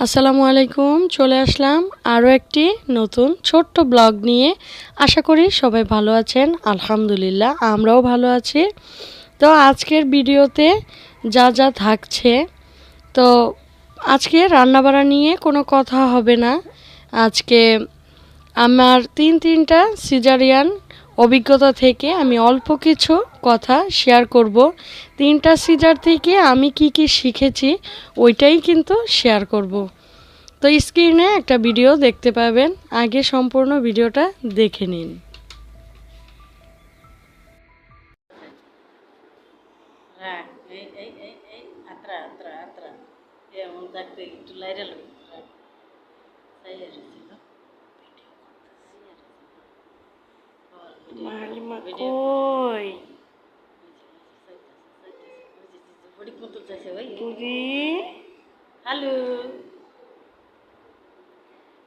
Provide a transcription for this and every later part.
আসসালামু আলাইকুম, চলে আসলাম আরও একটি নতুন ছোট্ট ব্লগ নিয়ে। আশা করি সবাই ভালো আছেন, আলহামদুলিল্লাহ আমরাও ভালো আছি। তো আজকের ভিডিওতে যা যা থাকছে, তো আজকে রান্নাবাড়া নিয়ে কোনো কথা হবে না। আজকে আমার তিন তিনটা সিজারিয়ান অভিজ্ঞতা থেকে আমি অল্প কিছু কথা শেয়ার করব। তিনটা সিজার থেকে আমি কি কি শিখেছি, ওইটাই কিন্তু শেয়ার করব। তো স্ক্রিনে একটা ভিডিও দেখতে পাবেন। আগে সম্পূর্ণ ভিডিওটা দেখে নিন। রাখ এই এই এই এই আত্রা আত্রা আত্রা এমন থাকতে একটু লাইরে লো রাখ সাইলে রয়েছে না মালিমা কই বড়ি হ্যালো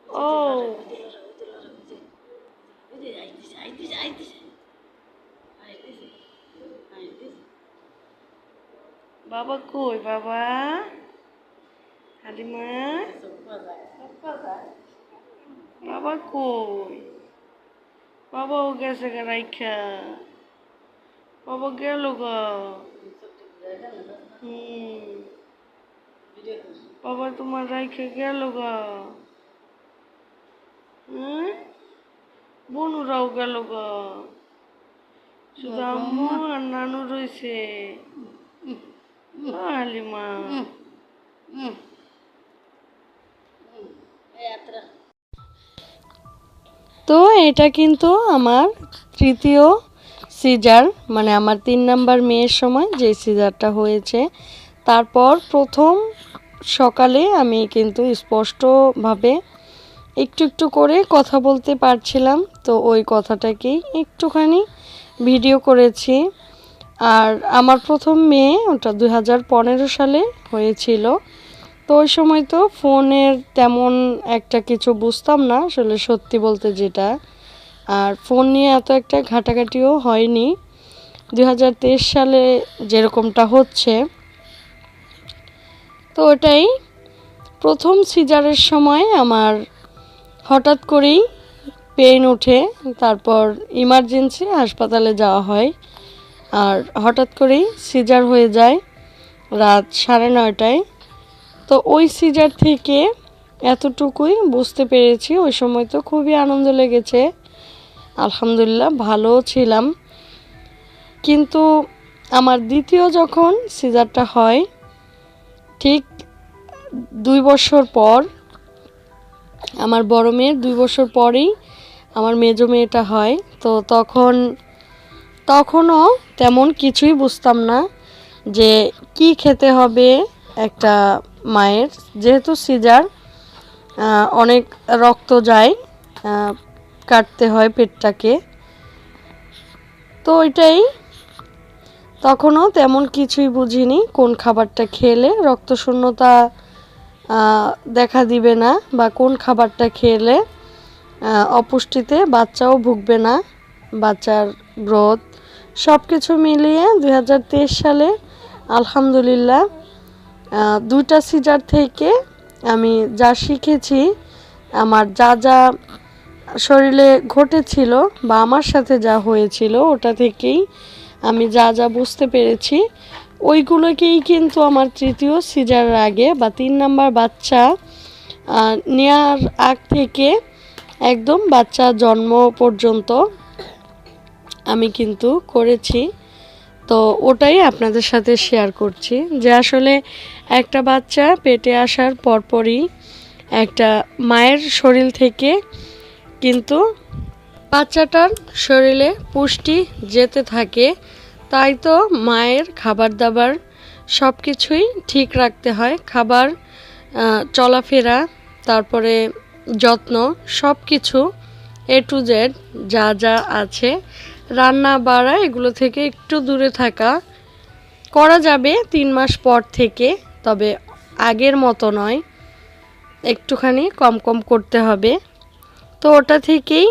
ও বাবা কই বাবা হালিমা বাবা কই বাবাও গেছে রাইখা। বাবা গেল গা। বাবা তোমার রাইখে গেল গা। বনুরাও গেল গা। শুধু আম্মু আর নানু রয়েছে আত্রা। তো এটা কিন্তু আমার তৃতীয় সিজার মানে আমার তিন নাম্বার মেয়ের সময় যে সিজারটা হয়েছে। তারপর প্রথম সকালে আমি কিন্তু স্পষ্টভাবে একটু একটু করে কথা বলতে পারছিলাম, তো ওই কথাটাকেই একটুখানি ভিডিও করেছি। আর আমার প্রথম মেয়ে ওটা দু হাজার পনেরো সালে হয়েছিল। তো ওই সময় তো ফোনের তেমন একটা কিছু বুঝতাম না, আসলে সত্যি বলতে যেটা। আর ফোন নিয়ে এত একটা ঘাটাঘাটিও হয়নি। দু হাজার তেইশ সালে যেরকমটা হচ্ছে, তো ওটাই। প্রথম সিজারের সময় আমার হঠাৎ করেই পেইন ওঠে, তারপর ইমার্জেন্সি হাসপাতালে যাওয়া হয়। আর হঠাৎ করেই সিজার হয়ে যায় রাত সাড়ে নয়টায়। তো ওই সিজার থেকে এতটুকুই বুঝতে পেরেছি। ওই সময় তো খুবই আনন্দ লেগেছে। আলহামদুলিল্লাহ ভালো ছিলাম। কিন্তু আমার দ্বিতীয় যখন সিজারটা হয়, ঠিক দুই বছর পর, আমার বড় মেয়ের দুই বছর পরেই আমার মেজো মেয়েটা হয়। তো তখন, তখনও তেমন কিছুই বুঝতাম না যে কি খেতে হবে, একটা মায়ের। যেহেতু সিজার অনেক রক্ত যায় কাটতে হয় পেটটাকে। তো ওইটাই। তখনও তেমন কিছুই বুঝিনি কোন খাবারটা খেলে রক্তশূন্যতা দেখা দিবে না বা কোন খাবারটা খেলে অপুষ্টিতে বাচ্চাও ভুগবে না, বাচ্চার গ্রোথ। সব কিছু মিলিয়ে দু হাজার তেইশ সালে আলহামদুলিল্লাহ দুইটা সিজার থেকে আমি যা শিখেছি আমার যা যা শরীরে ঘটেছিল বা আমার সাথে যা হয়েছিল ওটা থেকেই আমি যা যা বুঝতে পেরেছি। ওইগুলোকেই কিন্তু আমার তৃতীয় সিজারের আগে বা তিন নাম্বার বাচ্চা আহ, নেওয়ার আগ থেকে একদম বাচ্চা জন্ম পর্যন্ত আমি কিন্তু করেছি। তো ওটাই আপনাদের সাথে শেয়ার করছি যে আসলে একটা বাচ্চা পেটে আসার পরপরই একটা মায়ের শরীর থেকে কিন্তু বাচ্চাটার শরীরে পুষ্টি যেতে থাকে, তাই তো মায়ের খাবার দাবার সব কিছুই ঠিক রাখতে হয়। খাবার চলাফেরা, তারপরে যত্ন সব কিছু এ টু জেড যা যা আছে রান্না, বাড়া, এগুলো থেকে একটু দূরে থাকা। করা যাবে তিন মাস পর থেকে, তবে আগের মতো নয়। একটুখানি কম কম করতে হবে। তো ওটা থেকেই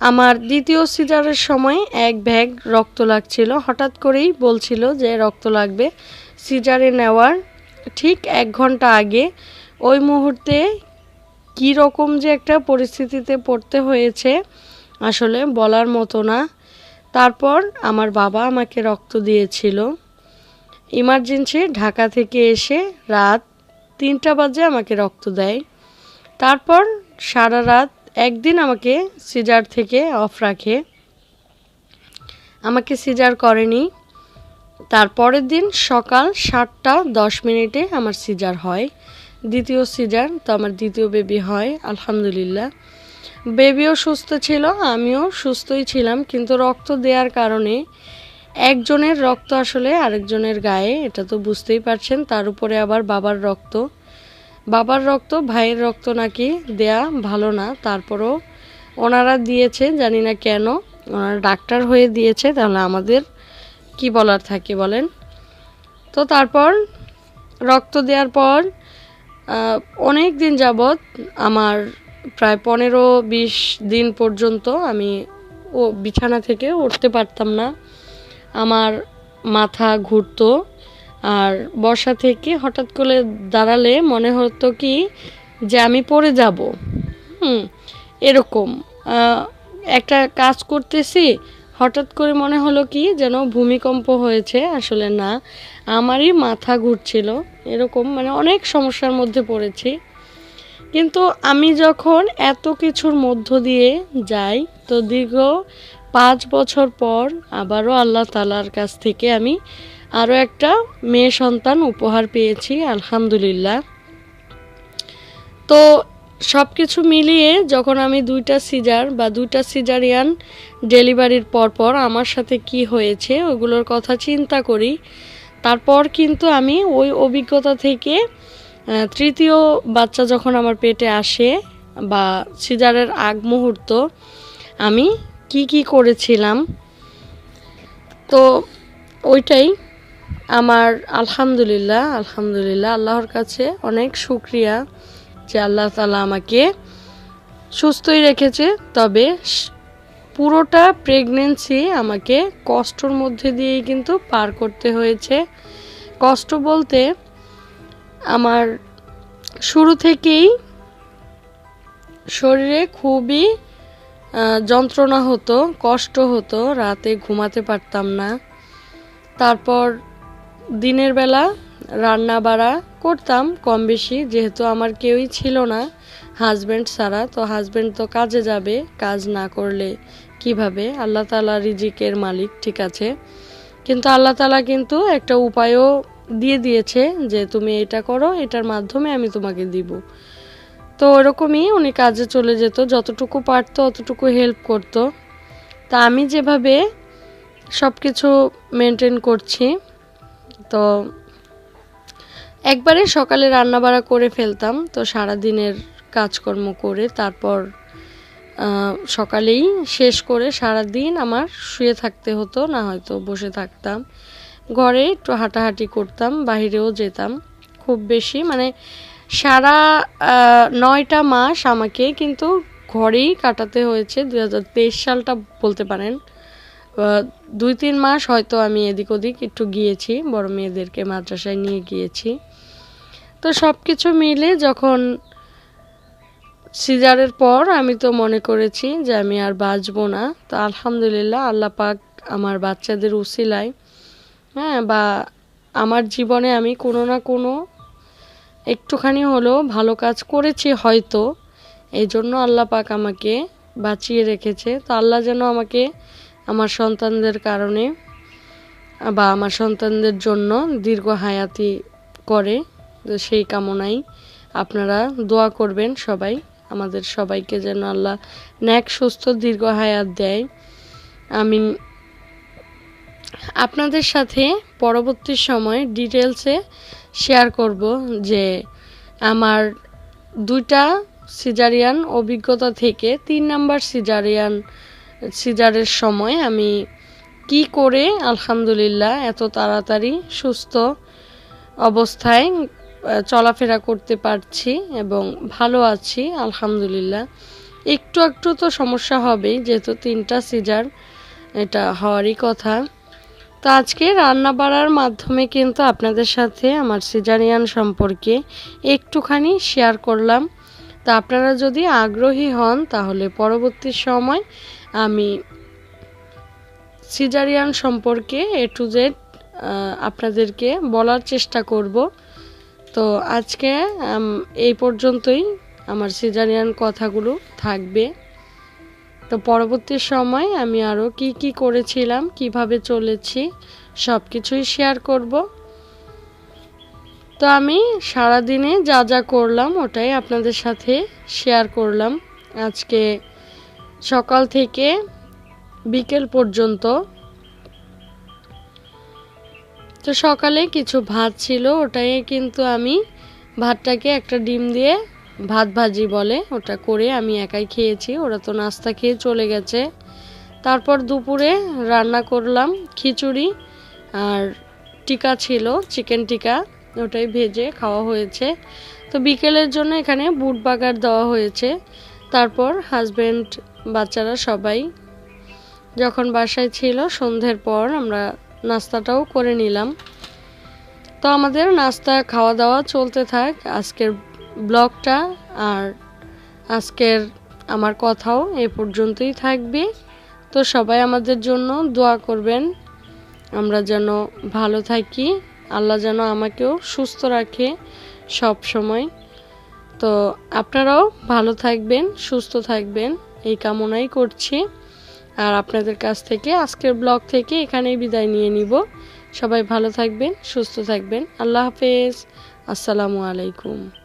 আমার দ্বিতীয় সিজারের সময় এক ব্যাগ রক্ত লাগছিল। হঠাৎ করেই বলছিল যে রক্ত লাগবে। সিজারে নেওয়ার ঠিক এক ঘণ্টা আগে। ওই মুহূর্তে কী রকম যে একটা পরিস্থিতিতে পড়তে হয়েছে আসলে বলার মতো না। তারপর আমার বাবা আমাকে রক্ত দিয়েছিল। ইমার্জেন্সি, ঢাকা থেকে এসে রাত তিনটা বাজে আমাকে রক্ত দেয়। তারপর সারা রাত একদিন আমাকে সিজার থেকে অফ রাখে। আমাকে সিজার করেনি। তারপরের দিন সকাল সাতটা দশ মিনিটে আমার সিজার হয়। দ্বিতীয় সিজার, তো আমার দ্বিতীয় বেবি হয়, আলহামদুলিল্লাহ। বেবিও সুস্থ ছিল, আমিও সুস্থই ছিলাম, কিন্তু রক্ত দেওয়ার কারণে একজনের রক্ত আসলে আরেকজনের গায়ে, এটা তো বুঝতেই পারছেন। তার উপরে আবার বাবার রক্ত। বাবার রক্ত, ভাইয়ের রক্ত নাকি দেয়া ভালো না। তারপরও ওনারা দিয়েছে, জানি না কেন। ওনারা ডাক্তার হয়ে দিয়েছে, তাহলে আমাদের কি বলার থাকে বলেন? তো তারপর রক্ত দেওয়ার পর অনেক দিন যাবৎ আমার প্রায় পনেরো বিশ দিন পর্যন্ত আমি ও বিছানা থেকে উঠতে পারতাম না। আমার মাথা ঘুরতো আর বসা থেকে হঠাৎ করে দাঁড়ালে মনে হতো কি যে আমি পড়ে যাব। হুম, এরকম। একটা কাজ করতেছি, হঠাৎ করে মনে হলো কি যেন ভূমিকম্প হয়েছে। আসলে না, আমারই মাথা ঘুরছিল। এরকম মানে অনেক সমস্যার মধ্যে পড়েছি। কিন্তু আমি যখন এত কিছুর মধ্য দিয়ে যাই, তো দীর্ঘ পাঁচ বছর পর আবারও আল্লাহ তালার কাছ থেকে আমি আরও একটা মেয়ে সন্তান উপহার পেয়েছি, আলহামদুলিল্লাহ। তো সব কিছু মিলিয়ে যখন আমি দুইটা সিজার বা দুইটা সিজারিয়ান ডেলিভারির পর পর আমার সাথে কি হয়েছে ওগুলোর কথা চিন্তা করি, তারপর কিন্তু আমি ওই অভিজ্ঞতা থেকে তৃতীয় বাচ্চা যখন আমার পেটে আসে বা সিজারের আগ মুহূর্ত, আমি কি কি করেছিলাম? তো ওইটাই। আমার আলহামদুলিল্লাহ আলহামদুলিল্লাহ, আল্লাহর কাছে অনেক শুক্রিয়া যে আল্লাহ তালা আমাকে সুস্থই রেখেছে। তবে পুরোটা প্রেগনেন্সি আমাকে কষ্টর মধ্যে দিয়েই কিন্তু পার করতে হয়েছে। কষ্ট বলতে আমার শুরু থেকেই শরীরে খুবই যন্ত্রণা হতো, কষ্ট হতো, রাতে ঘুমাতে পারতাম না। তারপর দিনের বেলা রান্না বাড়া করতাম কম বেশি, যেহেতু আমার কেউই ছিল না হাজব্যান্ড ছাড়া। তো হাজব্যান্ড তো কাজে যাবে, কাজ না করলে কীভাবে? আল্লাহ তালা রিজিকের মালিক, ঠিক আছে। কিন্তু আল্লাহ তালা কিন্তু একটা উপায়ও দিয়ে দিয়েছে যে তুমি এটা করো, এটার মাধ্যমে আমি তোমাকে দিব। তো ওরকমই উনি কাজে চলে যেত, যতটুকু পারতো অতটুকু হেল্প করতো। তা আমি যেভাবে সব কিছু মেনটেন করছি, তো একবারে সকালে রান্নাবাড়া করে ফেলতাম, তো সারা দিনের কাজকর্ম করে তারপর সকালেই শেষ করে সারা দিন আমার শুয়ে থাকতে হতো, না হয়তো বসে থাকতাম। ঘরে একটু হাঁটাহাঁটি করতাম বাইরেও যেতাম খুব বেশি। মানে সারা নয়টা মাস আমাকে কিন্তু ঘরেই কাটাতে হয়েছে, দুই হাজার তেইশ সালটা বলতে পারেন। দুই তিন মাস হয়তো আমি এদিক ওদিক একটু গিয়েছি, বড় মেয়েদেরকে মাদ্রাসায় নিয়ে গিয়েছি। তো সব কিছু মিলে যখন সিজারের পর আমি তো মনে করেছি যে আমি আর বাঁচবো না, তো আলহামদুলিল্লাহ আল্লাহ পাক আমার বাচ্চাদের উসিলায় হ্যাঁ বা আমার জীবনে আমি কোনো না কোনো একটুখানি হলেও ভালো কাজ করেছি হয়তো। এই জন্য আল্লাহ পাক আমাকে বাঁচিয়ে রেখেছে। তো আল্লাহ যেন আমাকে আমার সন্তানদের কারণে বা আমার সন্তানদের জন্য দীর্ঘ হায়াতি করে। তো সেই কামনাই আপনারা দোয়া করবেন সবাই। আমাদের সবাইকে যেন আল্লাহ ন্যাক, সুস্থ, দীর্ঘ হায়াত দেয়। আমি আপনাদের সাথে পরবর্তী সময় ডিটেলসে শেয়ার করব যে আমার দুইটা সিজারিয়ান অভিজ্ঞতা থেকে তিন নাম্বার সিজারিয়ান সিজারের সময় আমি কি করে, আলহামদুলিল্লাহ, এত তাড়াতাড়ি সুস্থ অবস্থায় চলাফেরা করতে পারছি এবং ভালো আছি, আলহামদুলিল্লাহ। একটু একটু তো সমস্যা হবেই, যেহেতু তিনটা সিজার এটা হওয়ারই কথা। তো আজকে রান্না বাড়ার মাধ্যমে কিন্তু আপনাদের সাথে আমার সিজারিয়ান সম্পর্কে একটুখানি শেয়ার করলাম। তো আপনারা যদি আগ্রহী হন, তাহলে পরবর্তী সময় আমি সিজারিয়ান সম্পর্কে এ টু জেড আপনাদেরকে বলার চেষ্টা করব। তো আজকে এই পর্যন্তই। আমার সিজারিয়ান কথাগুলো থাকবে। তো পরবর্তী সময় আমি আরও কি কি করেছিলাম, কীভাবে চলেছি সব কিছুই শেয়ার করব। তো আমি সারাদিনে যা যা করলাম ওটাই আপনাদের সাথে শেয়ার করলাম। আজকে সকাল থেকে বিকেল পর্যন্ত। তো সকালে কিছু ভাত ছিল, ওটাই কিন্তু আমি ভাতটাকে একটা ডিম দিয়ে ভাত ভাজি বলে, ওটা করে আমি একাই খেয়েছি, ওরা তো নাস্তা খেয়ে চলে গেছে। তারপর দুপুরে রান্না করলাম খিচুড়ি আর টিকা ছিল, চিকেন টিকা, ওটাই ভেজে খাওয়া হয়েছে। তো বিকেলের জন্য এখানে বুট বাগার দেওয়া হয়েছে। তারপর হাজব্যান্ড বাচ্চারা সবাই যখন বাসায় ছিল, সন্ধ্যের পর আমরা নাস্তাটাও করে নিলাম। তো আমাদের নাস্তা, খাওয়া দাওয়া চলতে থাক, আজকের ব্লগটা আর আজকের আমার কথাও এ পর্যন্তই থাকবে। তো সবাই আমাদের জন্য দোয়া করবেন। আমরা যেন ভালো থাকি। আল্লাহ যেন আমাকেও সুস্থ রাখে সব সময়। তো আপনারাও ভালো থাকবেন, সুস্থ থাকবেন। এই কামনাই করছি। আর আপনাদের কাছ থেকে, আজকের ব্লগ থেকে এখানেই বিদায় নিয়ে নিব। সবাই ভালো থাকবেন, সুস্থ থাকবেন। আল্লাহ হাফেজ। আসসালামু আলাইকুম।